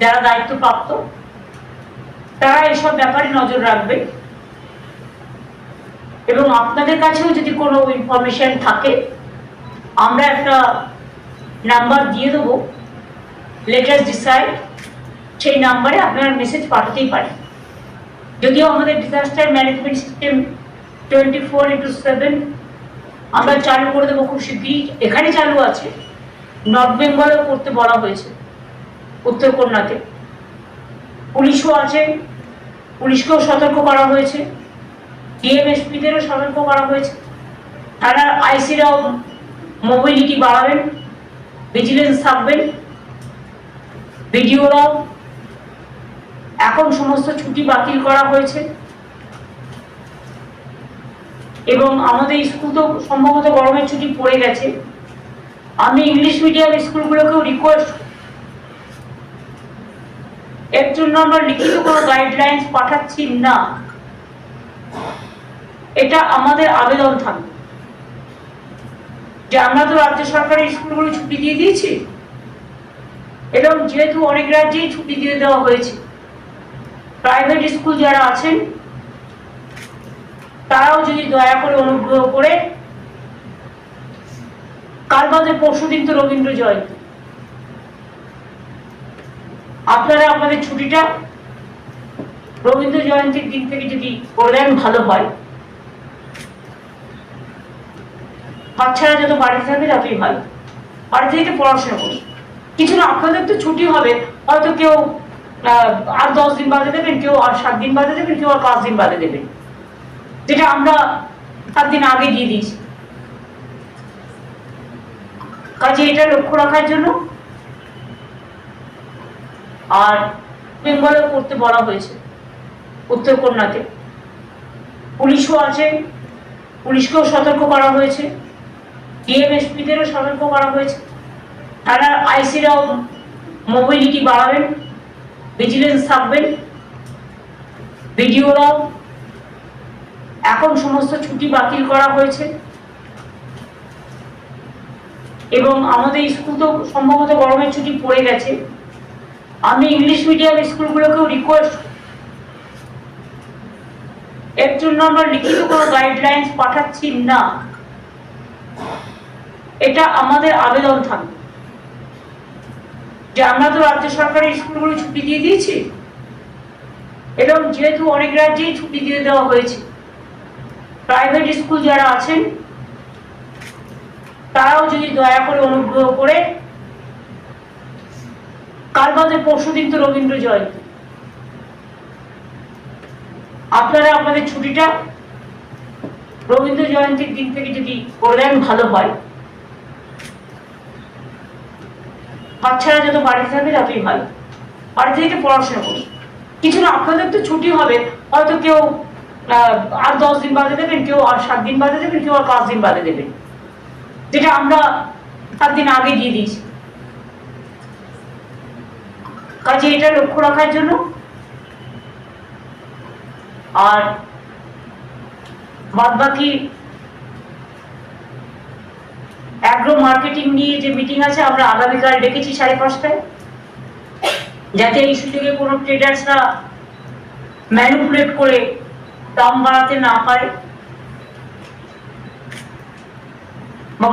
যারা দায়িত্বপ্রাপ্ত, তারা এসব ব্যাপারে নজর রাখবে। এবং আপনাদের কাছেও যদি কোনো ইনফরমেশন থাকে, আমরা একটা নাম্বার দিয়ে দেবো। লেটার ডিসাইড সেই নাম্বারে আপনারা মেসেজ পাঠাতেই পারেন। যদিও আমাদের disaster management system twenty four into seven আমরা চালু করে দেবো খুব শিগগিরই। এখানে চালু আছে। নর্থ বেঙ্গলেও করতে বলা হয়েছে। উত্তর কন্যাতে। পুলিশও আছে, পুলিশকেও সতর্ক করা হয়েছে ডিএমএসপিদেরও সতর্ক করা হয়েছে। তারা আইসিরাও মোবিলিটি বাড়াবেন ভিজিলেন্স থাকবেন। ভিডিওরাও এখন সমস্ত ছুটি বাতিল করা হয়েছে। এবং আমাদের স্কুল তো সম্ভবত গরমের ছুটি পড়ে গেছে। আমি ইংলিশ মিডিয়াম স্কুলগুলোকেও রিকোয়েস্ট এর জন্য আমরা লিখিত কোনো গাইডলাইন্স পাঠাচ্ছি না। এটা আমাদের আবেদন থাকবে। যে আমরা তো রাজ্য সরকারের স্কুলগুলো ছুটি দিয়ে দিয়েছি, এবং যেহেতু অনেক রাজ্যেই ছুটি দিয়ে দেওয়া হয়েছে প্রাইভেট স্কুল যারা আছেন, তারাও যদি দয়া করে অনুগ্রহ করে কাল বাদে পরশু দিন তো রবীন্দ্র জয়ন্তী। আপনারা আপনাদের ছুটিটা রবীন্দ্র জয়ন্তীর দিন থেকে যদি করে দেন ভালো হয়। বাচ্চারা যত বাড়িতে থাকবে, ততই ভালো। বাড়িতে থেকে পড়াশোনা করুন। কিছু না, আপনাদের তো ছুটি হবে। হয়তো কেউ আর দশ দিন বাদে দেবেন, কেউ আর সাত দিন বাদে দেবেন, কেউ আর পাঁচ দিন বাদে দেবেন। যেটা আমরা সাত দিন আগে দিয়ে দিয়েছি। কাজে এটা লক্ষ্য রাখার জন্য আর বেঙ্গলে করতে বলা হয়েছে উত্তর কন্যাতে। পুলিশও আছে, পুলিশকেও সতর্ক করা হয়েছে, ডিএমএসপিদেরও সতর্ক করা হয়েছে। তারা আইসিরাও মোবিলিটি বাড়াবেন ভিজিলেন্স থাকবেন, ভিডিওরাও এখন সমস্ত ছুটি বাতিল করা হয়েছে। এবং আমাদের স্কুল তো সম্ভবত গরমের ছুটি পড়ে গেছে। আমি ইংলিশ মিডিয়াম স্কুলগুলোকেও রিকোয়েস্ট এর জন্য আমরা লিখিত কোনো গাইডলাইন্স পাঠাচ্ছি না। এটা আমাদের আবেদন থাকবে। যে আমরা তো রাজ্য সরকারের স্কুলগুলো ছুটি দিয়ে দিয়েছি, এবং যেহেতু অনেক রাজ্যেই ছুটি দিয়ে দেওয়া হয়েছে প্রাইভেট স্কুল যারা আছেন, তারাও যদি দয়া করে অনুগ্রহ করে কাল বাদে পরশু দিন তো রবীন্দ্র জয়ন্তী। আপনারা আপনাদের ছুটিটা রবীন্দ্র জয়ন্তীর দিন থেকে যদি করে দেন ভালো হয়। বাচ্চারা যত বাড়িতে থাকবে ততই ভালো। বাড়িতে থেকে পড়াশোনা করুন। কিছু না, আপনাদের তো ছুটি হবে। হয়তো কেউ আর দশ দিন বাদে দেবেন, কেউ আর সাত দিন বাদে দেবেন, কেউ আর পাঁচ দিন বাদে দেবেন। যেটা আমরা সাত দিন আগে দিয়ে দিয়েছি। কাজে এটা লক্ষ্য রাখার জন্য। আর বাদ বাকি অ্যাগ্রো মার্কেটিং নিয়ে যে মিটিং আছে, আমরা আগামীকাল ডেকেছি সাড়ে পাঁচটায়। যাতে এই সুযোগে কোনো ট্রেডার্সরা ম্যানিপুলেট করে দাম বাড়াতে না পারে। বা